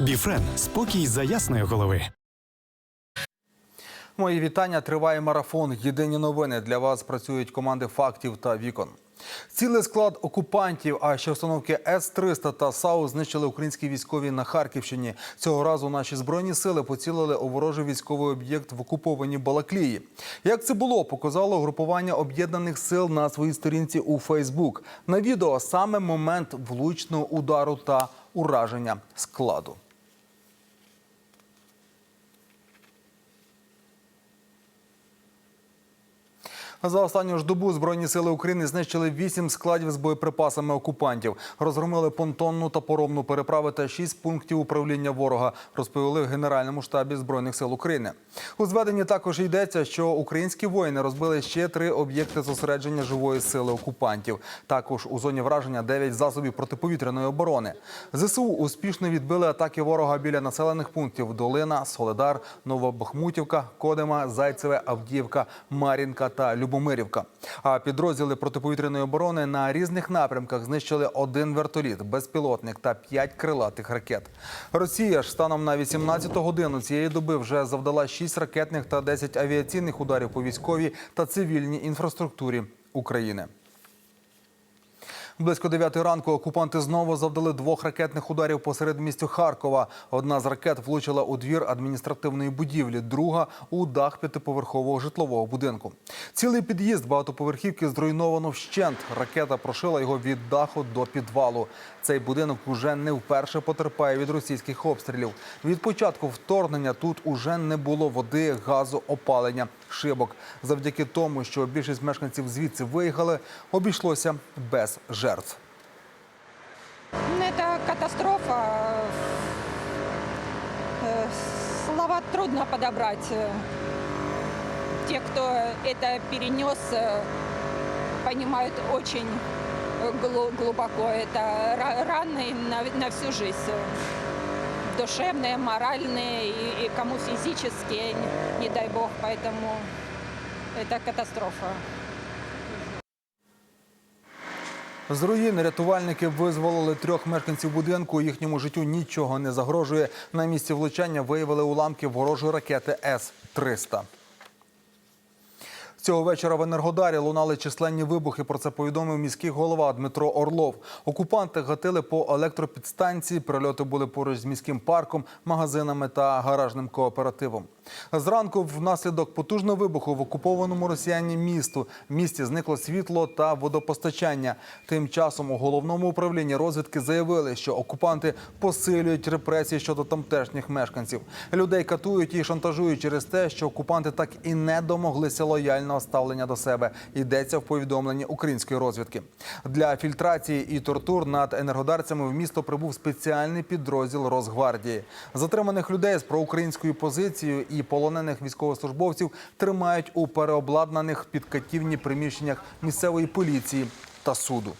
Біфрен спокій за ясної голови. Мої вітання. Триває марафон. Єдині новини для вас працюють команди фактів та вікон. Цілий склад окупантів, а ще установки С-300 та САУ знищили українські військові на Харківщині. Цього разу наші збройні сили поцілили у ворожий військовий об'єкт в окупованій Балаклії. Як це було, показало групування об'єднаних сил на своїй сторінці у Фейсбук. На відео саме момент влучного удару та ураження складу. За останню ж добу збройні сили України знищили вісім складів з боєприпасами окупантів, розгромили понтонну та поромну переправи та шість пунктів управління ворога. Розповіли в Генеральному штабі збройних сил України. У зведенні також йдеться, що українські воїни розбили ще три об'єкти зосередження живої сили окупантів. Також у зоні враження дев'ять засобів протиповітряної оборони. Зсу успішно відбили атаки ворога біля населених пунктів Долина, Соледар, Новобахмутівка, Кодима, Зайцеве, Авдіївка, Мар'їнка та Любомирівка. А підрозділи протиповітряної оборони на різних напрямках знищили один вертоліт, безпілотник та п'ять крилатих ракет. Росія ж станом на 18 годину цієї доби вже завдала 6 ракетних та 10 авіаційних ударів по військовій та цивільній інфраструктурі України. Близько 9 ранку окупанти знову завдали двох ракетних ударів посеред містю Харкова. Одна з ракет влучила у двір адміністративної будівлі, друга у дах п'ятиповерхового житлового будинку. Цілий під'їзд багатоповерхівки зруйновано вщент. Ракета прошила його від даху до підвалу. Цей будинок уже не вперше потерпає від російських обстрілів. Від початку вторгнення тут уже не було води, газу, опалення, шибок. Завдяки тому, що більшість мешканців звідси виїхали, обійшлося без жертв. Ну, Это катастрофа. Э, Слова трудно подобрать. Э, Те, кто это перенес, э, понимают очень э, глу- глубоко. Это ра- раны на, на всю жизнь. Душевные, моральные и, и кому физические, не, не дай бог. Поэтому это катастрофа. З руїн рятувальники визволили трьох мешканців будинку. Їхньому життю нічого не загрожує. На місці влучання виявили уламки ворожої ракети С-300. Цього вечора в Енергодарі лунали численні вибухи. Про це повідомив міський голова Дмитро Орлов. Окупанти гатили по електропідстанції. Прильоти були поруч з міським парком, магазинами та гаражним кооперативом. Зранку, внаслідок потужного вибуху в окупованому росіяні місту місті зникло світло та водопостачання. Тим часом у головному управлінні розвідки заявили, що окупанти посилюють репресії щодо тамтешніх мешканців. Людей катують і шантажують через те, що окупанти так і не домоглися лояльного ставлення до себе. Йдеться в повідомленні української розвідки. Для фільтрації і тортур над енергодарцями в місто прибув спеціальний підрозділ Росгвардії. Затриманих людей з проукраїнською позицією і полонених військовослужбовців тримають у переобладнаних підкатівні приміщеннях місцевої поліції та суду.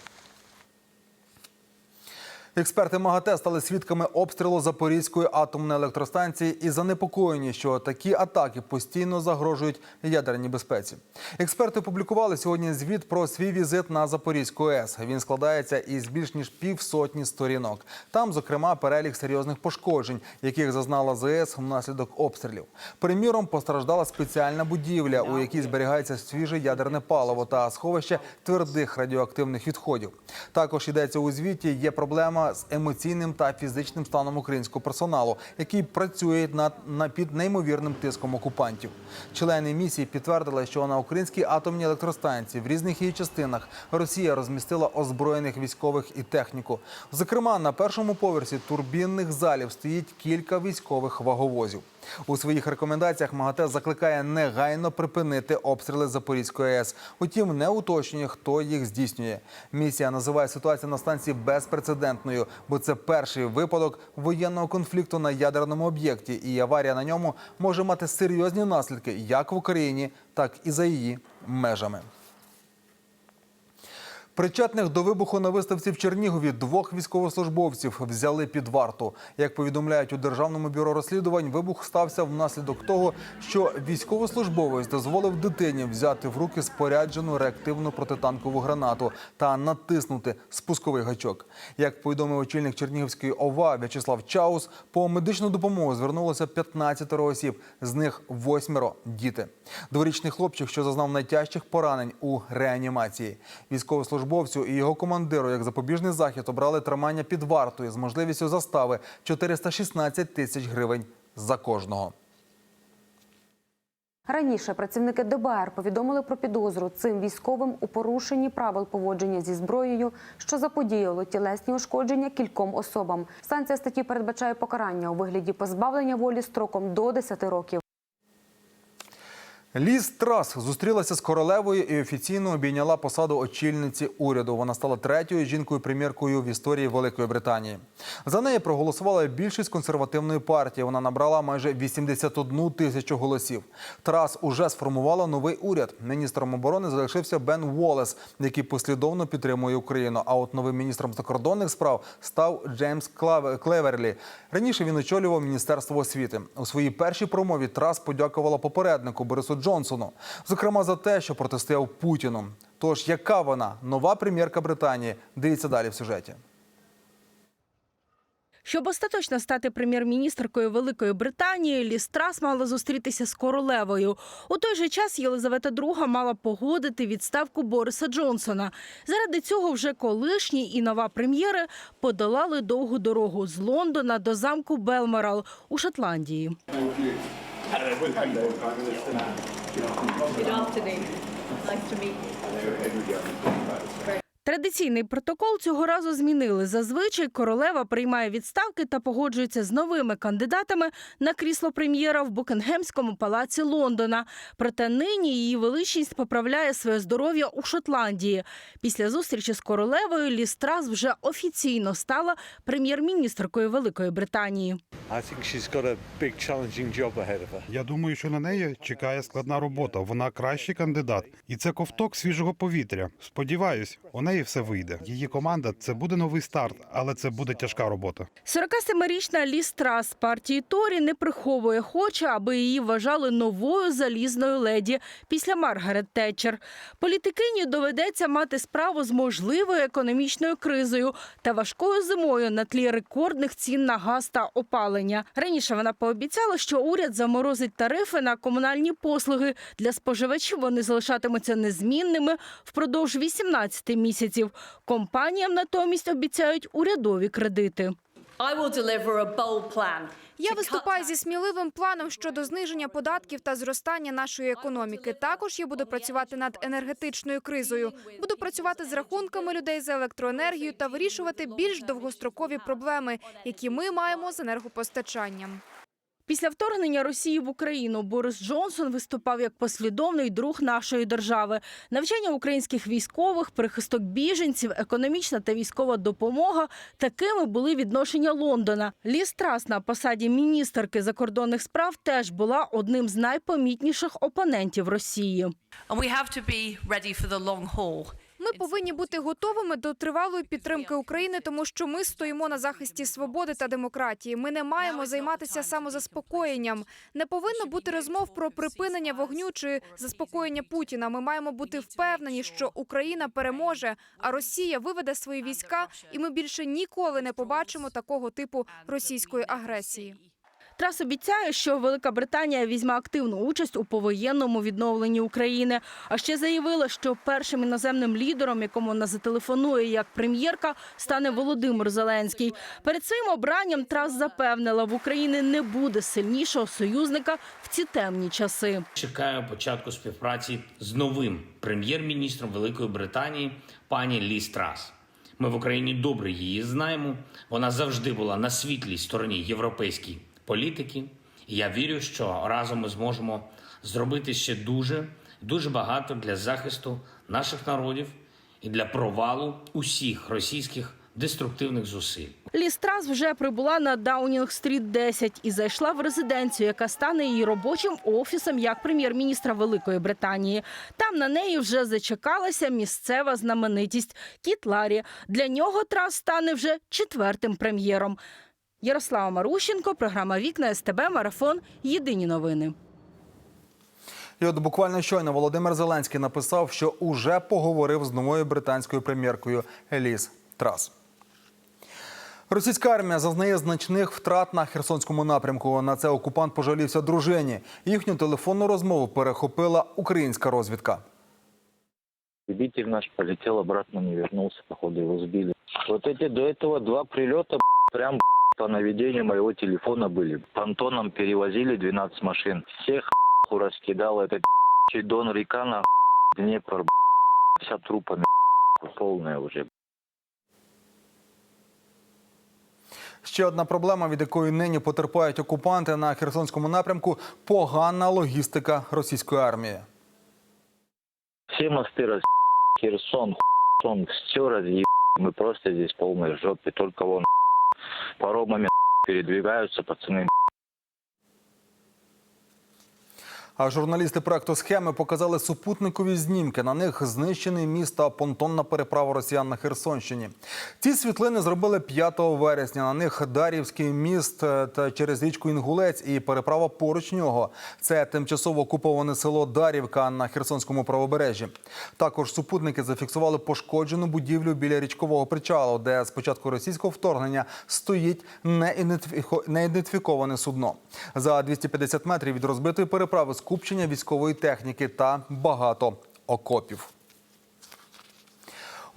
Експерти МАГАТЕ стали свідками обстрілу Запорізької атомної електростанції і занепокоєні, що такі атаки постійно загрожують ядерній безпеці. Експерти опублікували сьогодні звіт про свій візит на Запорізьку АЕС. Він складається із більш ніж півсотні сторінок. Там, зокрема, перелік серйозних пошкоджень, яких зазнала ЗАЕС внаслідок обстрілів. Приміром, постраждала спеціальна будівля, у якій зберігається свіже ядерне паливо та сховище твердих радіоактивних відходів. Також йдеться у звіті. Є проблема з емоційним та фізичним станом українського персоналу, який працює над на під неймовірним тиском окупантів. Члени місії підтвердили, що на українській атомній електростанції в різних її частинах Росія розмістила озброєних військових і техніку. Зокрема, на першому поверсі турбінних залів стоїть кілька військових ваговозів. У своїх рекомендаціях МАГАТЕ закликає негайно припинити обстріли Запорізької АЕС. Утім, не уточнює, хто їх здійснює. Місія називає ситуацію на станції безпрецедентною, бо це перший випадок воєнного конфлікту на ядерному об'єкті, і аварія на ньому може мати серйозні наслідки як в Україні, так і за її межами. Причетних до вибуху на виставці в Чернігові двох військовослужбовців взяли під варту. Як повідомляють у Державному бюро розслідувань, вибух стався внаслідок того, що військовослужбовець дозволив дитині взяти в руки споряджену реактивну протитанкову гранату та натиснути спусковий гачок. Як повідомив очільник Чернігівської ОВА В'ячеслав Чаус, по медичну допомогу звернулося 15 осіб, з них восьмеро діти. Дворічний хлопчик, що зазнав найтяжчих поранень у реанімації. Військовослужбовцю і його командиру як запобіжний захід обрали тримання під вартою з можливістю застави 416 тисяч гривень за кожного. Раніше працівники ДБР повідомили про підозру цим військовим у порушенні правил поводження зі зброєю, що заподіяло тілесні ушкодження кільком особам. Санкція статті передбачає покарання у вигляді позбавлення волі строком до 10 років. Ліз Трас зустрілася з королевою і офіційно обійняла посаду очільниці уряду. Вона стала третьою жінкою-прем'єркою в історії Великої Британії. За неї проголосувала більшість консервативної партії. Вона набрала майже 81 тисячу голосів. Трас уже сформувала новий уряд. Міністром оборони залишився Бен Уоллес, який послідовно підтримує Україну. А от новим міністром закордонних справ став Джеймс Клеверлі. Раніше він очолював міністерство освіти. У своїй першій промові Трас подякувала попереднику Борису Джонсону, зокрема за те, що протистояв Путіну. Тож, яка вона нова прем'єрка Британії? Дивіться далі в сюжеті. Щоб остаточно стати прем'єр-міністркою Великої Британії, Ліс Трас мала зустрітися з королевою. У той же час Єлизавета II мала погодити відставку Бориса Джонсона. Заради цього вже колишні і нова прем'єри подолали довгу дорогу з Лондона до замку Белморал у Шотландії. Hello. Prime Minister. Good afternoon. Nice to meet you. Hello, Edward Young. Традиційний протокол цього разу змінили. Зазвичай королева приймає відставки та погоджується з новими кандидатами на крісло прем'єра в Букінгемському палаці Лондона. Проте нині її величність поправляє своє здоров'я у Шотландії. Після зустрічі з королевою Лі Страс вже офіційно стала прем'єр-міністркою Великої Британії. Я думаю, що на неї чекає складна робота. Вона кращий кандидат, і це ковток свіжого повітря. Сподіваюсь, у неї все вийде. Її команда це буде новий старт, але це буде тяжка робота. 47-річна Лі Страс партії Торі не приховує, хоче, аби її вважали новою залізною леді після Маргарет Тетчер. Політикині доведеться мати справу з можливою економічною кризою та важкою зимою на тлі рекордних цін на газ та опалення. Раніше вона пообіцяла, що уряд заморозить тарифи на комунальні послуги. Для споживачів вони залишатимуться незмінними впродовж 18 місяців. Компаніям натомість обіцяють урядові кредити. I will deliver a bold plan. Я виступаю зі сміливим планом щодо зниження податків та зростання нашої економіки. Також я буду працювати над енергетичною кризою. Буду працювати з рахунками людей за електроенергію та вирішувати більш довгострокові проблеми, які ми маємо з енергопостачанням. Після вторгнення Росії в Україну Борис Джонсон виступав як послідовний друг нашої держави. Навчання українських військових, прихисток біженців, економічна та військова допомога такими були відношення Лондона. Ліз Трас на посаді міністерки закордонних справ теж була одним з найпомітніших опонентів Росії. And we have to be ready for the long haul. Ми повинні бути готовими до тривалої підтримки України, тому що ми стоїмо на захисті свободи та демократії. Ми не маємо займатися самозаспокоєнням. Не повинно бути розмов про припинення вогню чи заспокоєння Путіна. Ми маємо бути впевнені, що Україна переможе, а Росія виведе свої війська, і ми більше ніколи не побачимо такого типу російської агресії. Трас обіцяє, що Велика Британія візьме активну участь у повоєнному відновленні України. А ще заявила, що першим іноземним лідером, якому вона зателефонує як прем'єрка, стане Володимир Зеленський. Перед своїм обранням Трас запевнила, в Україні не буде сильнішого союзника в ці темні часи. Чекаю початку співпраці з новим прем'єр-міністром Великої Британії пані Лі Страс. Ми в Україні добре її знаємо. Вона завжди була на світлій стороні європейській політики. І я вірю, що разом ми зможемо зробити ще дуже, дуже багато для захисту наших народів і для провалу усіх російських деструктивних зусиль. Лістрас вже прибула на Даунінг-стріт 10 і зайшла в резиденцію, яка стане її робочим офісом як прем'єр-міністра Великої Британії. Там на неї вже зачекалася місцева знаменитість Кіт Ларі. Для нього Трас стане вже четвертим прем'єром. Ярослава Марущенко, програма Вікна СТБ, Марафон. Єдині новини. І от буквально щойно Володимир Зеленський написав, що уже поговорив з новою британською прем'єркою Еліс Трас. Російська армія зазнає значних втрат на Херсонському напрямку. На це окупант пожалівся дружині. Їхню телефонну розмову перехопила українська розвідка. Любитель наш полетел обратно, не вернулся, походу его сбили. Вот эти до этого два прилета б***ь, прям б***ь, по наведению моего телефона были. Понтоном перевозили 12 машин. Всех б***ь, раскидал этот б***ь, Дон река на б***ь, Днепр, б***ь, вся трупами б***ь, полная уже. Ще одна проблема, від якої нині потерпають окупанти на Херсонському напрямку погана логістика російської армії. Все мосты раз Херсон, Херсон, все разъеб. Мы просто здесь в полной жопе. Только вон паромами передвигаются пацаны. А журналісти проекту схеми показали супутникові знімки. На них знищений міст та понтонна переправа росіян на Херсонщині. Ці світлини зробили 5 вересня. На них Дар'ївський міст е, та через річку Інгулець і переправа поруч нього. Це тимчасово окуповане село Дар'ївка на Херсонському правобережжі. Також супутники зафіксували пошкоджену будівлю біля річкового причалу, де з початку російського вторгнення стоїть неідентифіко- неідентифіковане судно. За 250 метрів від розбитої переправи скупчення військової техніки та багато окопів.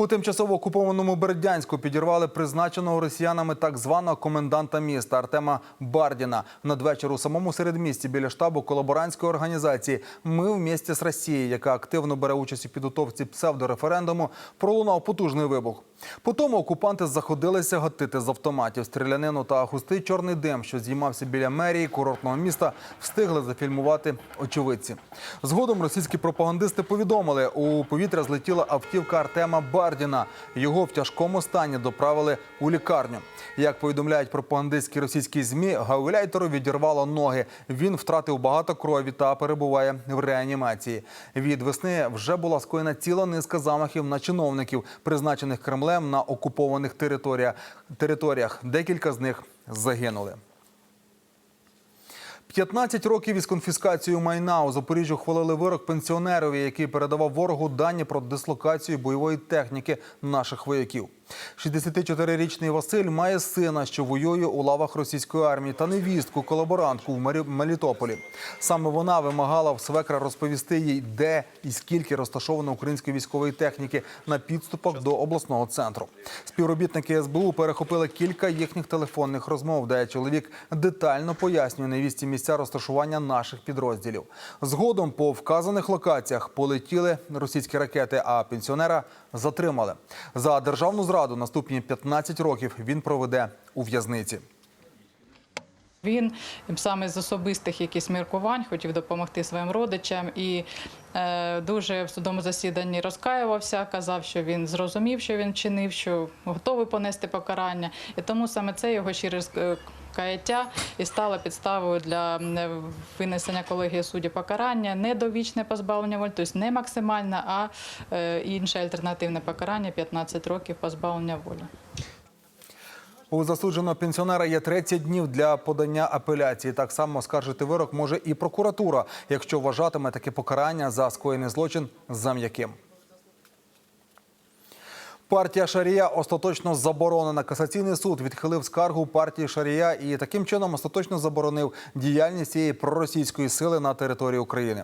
У тимчасово окупованому Бердянську підірвали призначеного росіянами так званого коменданта міста Артема Бардіна. Надвечір у самому середмісті біля штабу колаборантської організації Ми в місті з Росією, яка активно бере участь у підготовці псевдореферендуму, пролунав потужний вибух. Потім окупанти заходилися гатити з автоматів. Стрілянину та густий чорний дим, що здіймався біля мерії курортного міста, встигли зафільмувати очевидці. Згодом російські пропагандисти повідомили, у повітря злетіла автівка Артема Бардіна. Його в тяжкому стані доправили у лікарню. Як повідомляють пропагандистські російські змі, гауляйтеру відірвало ноги. Він втратив багато крові та перебуває в реанімації. Від весни вже була скоєна ціла низка замахів на чиновників, призначених Кремлем на окупованих територіях. територіях. Декілька з них загинули. 15 років із конфіскацією майна у Запоріжжі ухвалили вирок пенсіонерові, який передавав ворогу дані про дислокацію бойової техніки наших вояків. 64-річний Василь має сина, що воює у лавах російської армії, та невістку колаборантку в Мелітополі. Саме вона вимагала в свекра розповісти їй, де і скільки розташовано української військової техніки на підступах до обласного центру. Співробітники СБУ перехопили кілька їхніх телефонних розмов, де чоловік детально пояснює невісті місця розташування наших підрозділів. Згодом по вказаних локаціях полетіли російські ракети, а пенсіонера затримали. За державну зраду наступні 15 років він проведе у в'язниці. Він саме з особистих якісь міркувань хотів допомогти своїм родичам і е, дуже в судовому засіданні розкаювався, казав, що він зрозумів, що він чинив, що готовий понести покарання. І тому саме це його е, каяття і стало підставою для винесення колегії суддів покарання не довічне позбавлення волі, тобто не максимальне, а е, інше альтернативне покарання 15 років позбавлення волі. У засудженого пенсіонера є 30 днів для подання апеляції. Так само скаржити вирок може і прокуратура, якщо вважатиме таке покарання за скоєний злочин за м'яким. Партія Шарія остаточно заборонена. Касаційний суд відхилив скаргу партії Шарія і таким чином остаточно заборонив діяльність цієї проросійської сили на території України.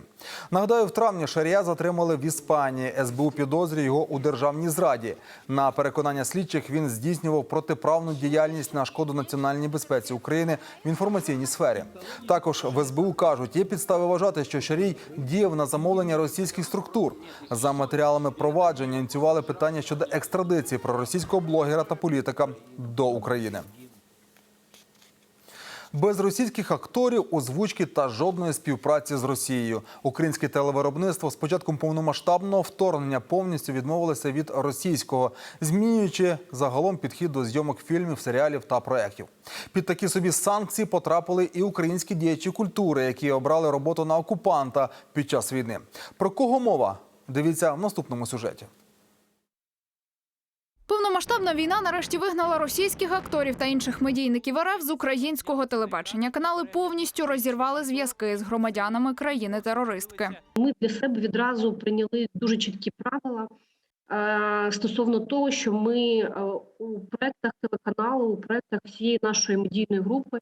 Нагадаю, в травні Шарія затримали в Іспанії. СБУ підозрює його у державній зраді. На переконання слідчих він здійснював протиправну діяльність на шкоду національній безпеці України в інформаційній сфері. Також в СБУ кажуть, є підстави вважати, що Шарій діяв на замовлення російських структур. За матеріалами провадження ініціювали питання щодо екстрадиції проросійського блогера та політика до України. Без російських акторів, озвучки та жодної співпраці з Росією. Українське телевиробництво з початком повномасштабного вторгнення повністю відмовилося від російського, змінюючи загалом підхід до зйомок фільмів, серіалів та проєктів. Під такі собі санкції потрапили і українські діячі культури, які обрали роботу на окупанта під час війни. Про кого мова? Дивіться в наступному сюжеті. Повномасштабна війна нарешті вигнала російських акторів та інших медійників РФ з українського телебачення. Канали повністю розірвали зв'язки з громадянами країни-терористки. Ми для себе відразу прийняли дуже чіткі правила е, стосовно того, що ми е, у проектах телеканалу, у проектах всієї нашої медійної групи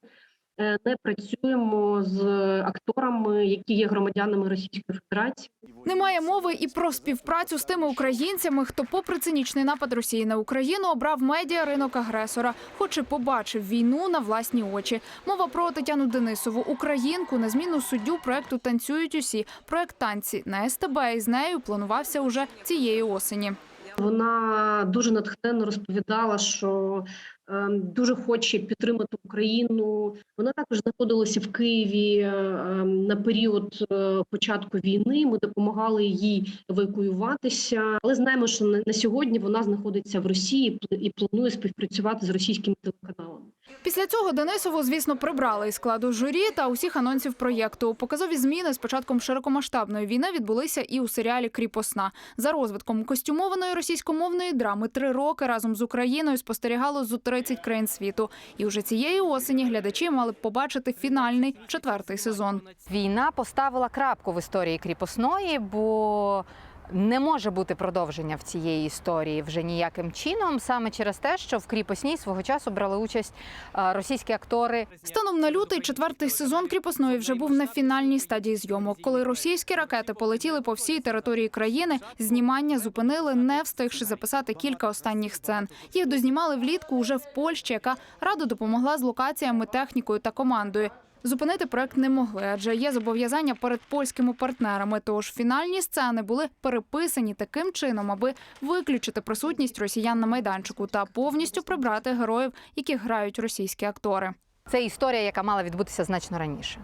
не працюємо з акторами, які є громадянами Російської Федерації. Немає мови і про співпрацю з тими українцями, хто, попри цинічний напад Росії на Україну, обрав медіа ринок агресора, хоч і побачив війну на власні очі. Мова про Тетяну Денисову, українку, незмінну суддю проекту Танцюють усі. Проект танці на СТБ і з нею планувався уже цієї осені. Вона дуже натхненно розповідала, що е, дуже хоче підтримати Україну. Вона також знаходилася в Києві е, е, на період е, початку війни. Ми допомагали їй евакуюватися, але знаємо, що на сьогодні вона знаходиться в Росії і планує співпрацювати з російськими телеканалами. Після цього Денисову, звісно, прибрали із складу журі та усіх анонсів проєкту. Показові зміни з початком широкомасштабної війни відбулися і у серіалі Кріпосна. За розвитком костюмованої російськомовної драми три роки разом з Україною спостерігало зо 30 країн світу. І вже цієї осені глядачі мали б побачити фінальний четвертий сезон. Війна поставила крапку в історії кріпосної, бо не може бути продовження в цієї історії вже ніяким чином, саме через те, що в кріпосній свого часу брали участь російські актори. Станом на лютий четвертий сезон кріпосної вже був на фінальній стадії зйомок. Коли російські ракети полетіли по всій території країни, знімання зупинили, не встигши записати кілька останніх сцен. Їх дознімали влітку уже в Польщі, яка радо допомогла з локаціями, технікою та командою. Зупинити проект не могли, адже є зобов'язання перед польськими партнерами. Тож фінальні сцени були переписані таким чином, аби виключити присутність росіян на майданчику та повністю прибрати героїв, яких грають російські актори. Це історія, яка мала відбутися значно раніше.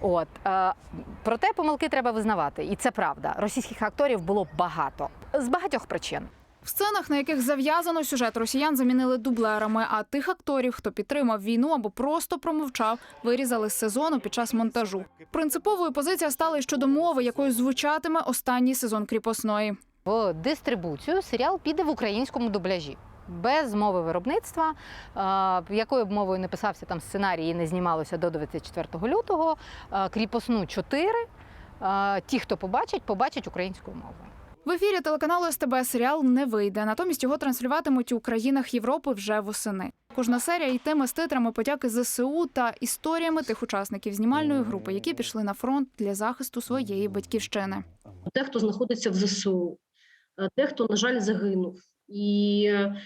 От е, проте помилки треба визнавати, і це правда. Російських акторів було багато з багатьох причин. В сценах, на яких зав'язано сюжет, росіян замінили дублерами. А тих акторів, хто підтримав війну або просто промовчав, вирізали з сезону під час монтажу. Принциповою позиція стала щодо мови, якою звучатиме останній сезон кріпосної. В дистрибуцію серіал піде в українському дубляжі. Без мови виробництва, якою б мовою не писався там сценарій і не знімалося до 24 лютого. Кріпосну 4. е, Ті, хто побачать, побачать українською мовою. В ефірі телеканалу СТБ серіал не вийде. Натомість його транслюватимуть у країнах Європи вже восени. Кожна серія йтиме з титрами подяки ЗСУ та історіями тих учасників знімальної групи, які пішли на фронт для захисту своєї батьківщини. Дехто знаходиться в ЗСУ, дехто, на жаль, загинув. І е,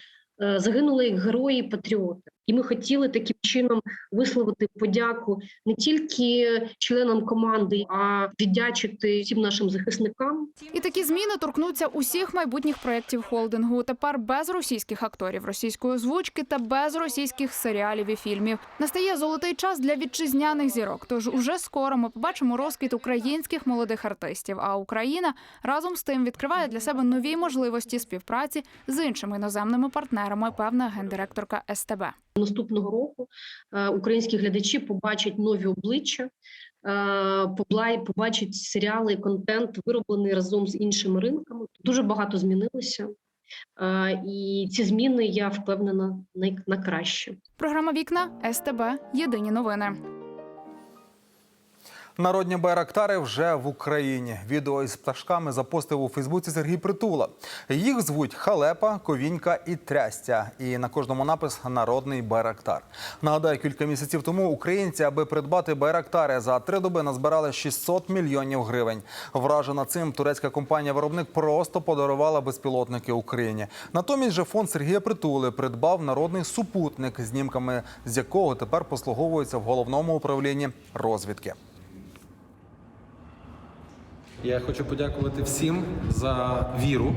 загинули як герої патріоти. І ми хотіли таким чином висловити подяку не тільки членам команди, а віддячити всім нашим захисникам. І такі зміни торкнуться усіх майбутніх проєктів холдингу. Тепер без російських акторів, російської озвучки та без російських серіалів і фільмів. Настає золотий час для вітчизняних зірок. Тож уже скоро ми побачимо розквіт українських молодих артистів. А Україна разом з тим відкриває для себе нові можливості співпраці з іншими іноземними партнерами. Певна гендиректорка СТБ. Наступного року е, українські глядачі побачать нові обличчя, е, побачать серіали контент, вироблений разом з іншими ринками. Дуже багато змінилося. Е, І ці зміни я впевнена на, на краще. Програма Вікна СТБ. Єдині новини. Народні байрактари вже в Україні. Відео із пташками запостив у Фейсбуці Сергій Притула. Їх звуть Халепа, Ковінька і Трястя. І на кожному напис Народний байрактар. Нагадаю, кілька місяців тому українці, аби придбати байрактари за три доби назбирали 600 мільйонів гривень. Вражена цим турецька компанія-виробник просто подарувала безпілотники Україні. Натомість же фонд Сергія Притули придбав народний супутник, знімками з якого тепер послуговується в головному управлінні розвідки. Я хочу подякувати всім за віру,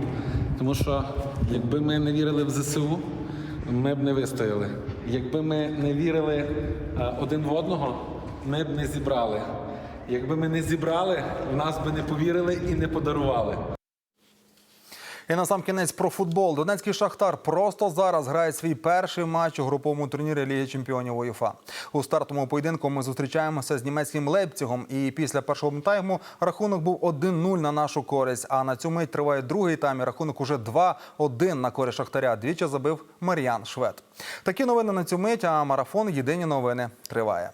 тому що якби ми не вірили в ЗСУ, ми б не вистояли. Якби ми не вірили е, один в одного, ми б не зібрали. Якби ми не зібрали, в нас би не повірили і не подарували. І на сам кінець про футбол. Донецький шахтар просто зараз грає свій перший матч у груповому турнірі Ліги Чемпіонів УЄФА. У стартовому поєдинку ми зустрічаємося з німецьким Лейпцигом. І після першого тайму рахунок був 1-0 на нашу користь. А на цю мить триває другий тайм. і Рахунок уже 2-1 на користь шахтаря. Двічі забив Мар'ян Швед. Такі новини на цю мить. А марафон Єдині новини триває.